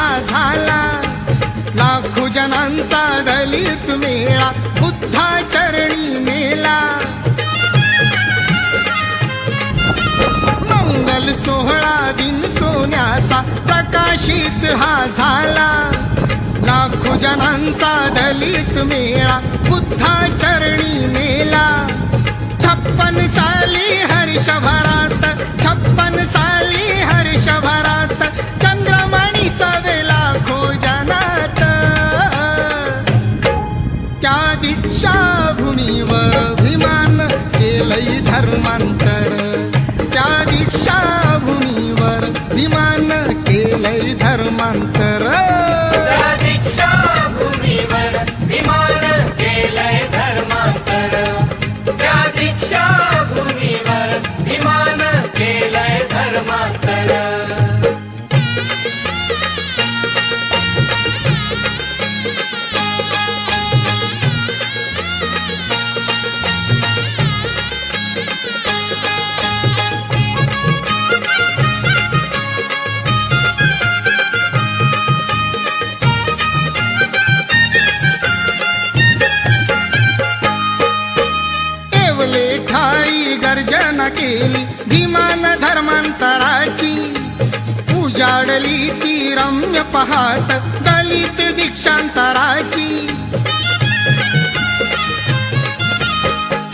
प्रकाशित झाला. लाखो जनांचा दलित मेळा बुद्धा चरणी मेला. मंगल सोहळा दिन सोन्याचा प्रकाशित हा झाला. लाखो जनांचा दलित मेळा बुद्धा चरणी मेला. छप्पन साली हर्षभरा केली. विमान धर्मांतराची. उजाडली ती रम्य पहाट दलित दीक्षांतराची.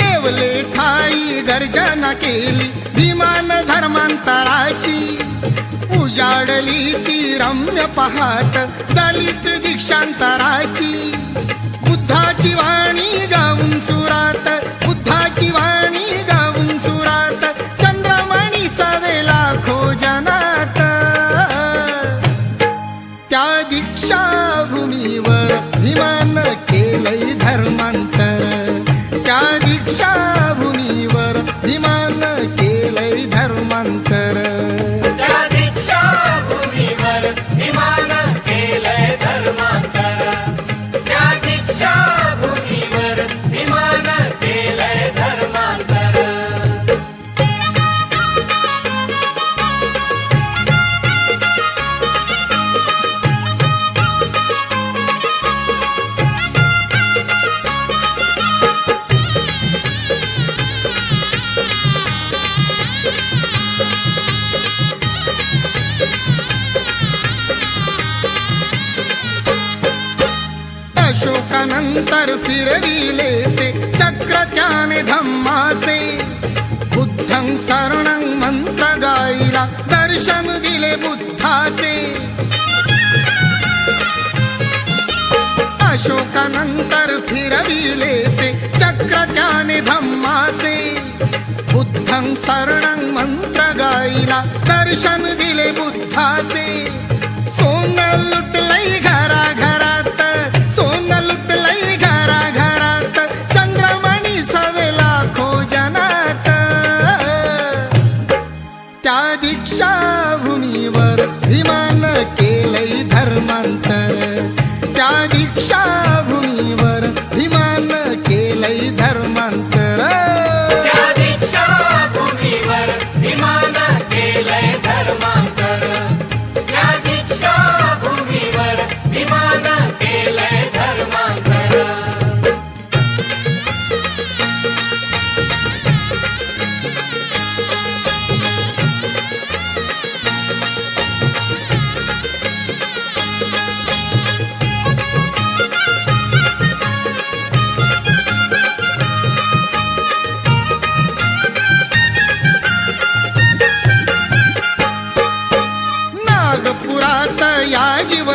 केवले ठाई गर्जना केली. विमान धर्मांतराची. उजाडली ती रम्य पहाट दलित दीक्षांतराची. बुद्धाची वाणी गाऊन सुरात त्यागी फिरविले ते चक्र त्याने धम्माचे. बुद्धं शरण मंत्र गाईला दर्शन दिले बुद्धाचे. अशोकानंतर फिरविले ते चक्र त्याने धम्माचे. बुद्धं शरण मंत्र गाईला दर्शन दिले बुद्धाचे.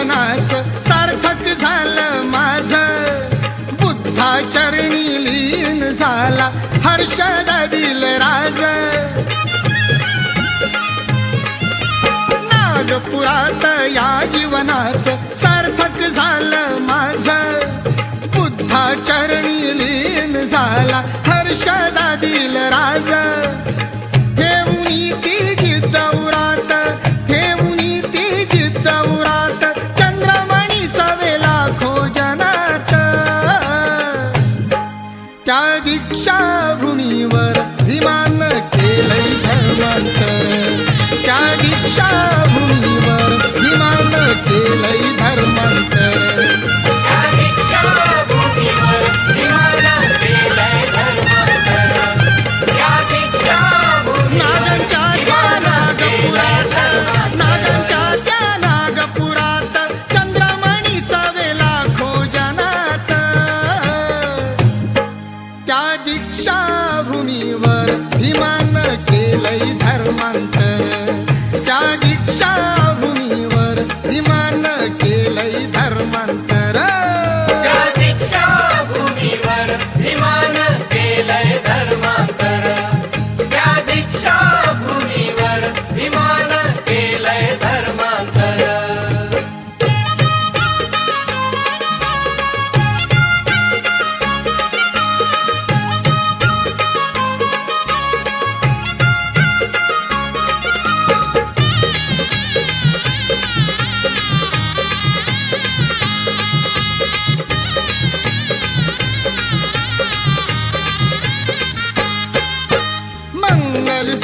जीवनाच सार्थक झालं माझ. बुद्धा चरणी लीन झाला हर्ष दिल राज नागपुरात या जीवनाच सार्थक झालं माझ. बुद्धा चरणी लीन झाला हर्ष दिल राज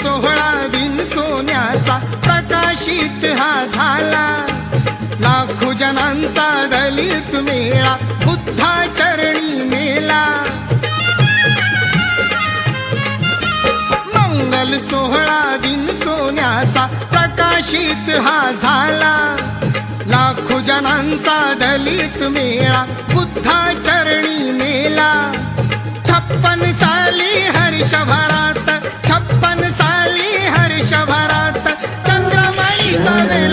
सोहळा दिन सोन्याचा प्रकाशित हा झाला. लाखो जनांचा दलित मेळा बुद्धा चरणी मेला. मंगल सोहळा दिन सोन्याचा प्रकाशित हा झाला. लाखो जनांचा दलित मेळा बुद्धा चरणी मेला. छप्पन साली हर्षभरात छप्पन साली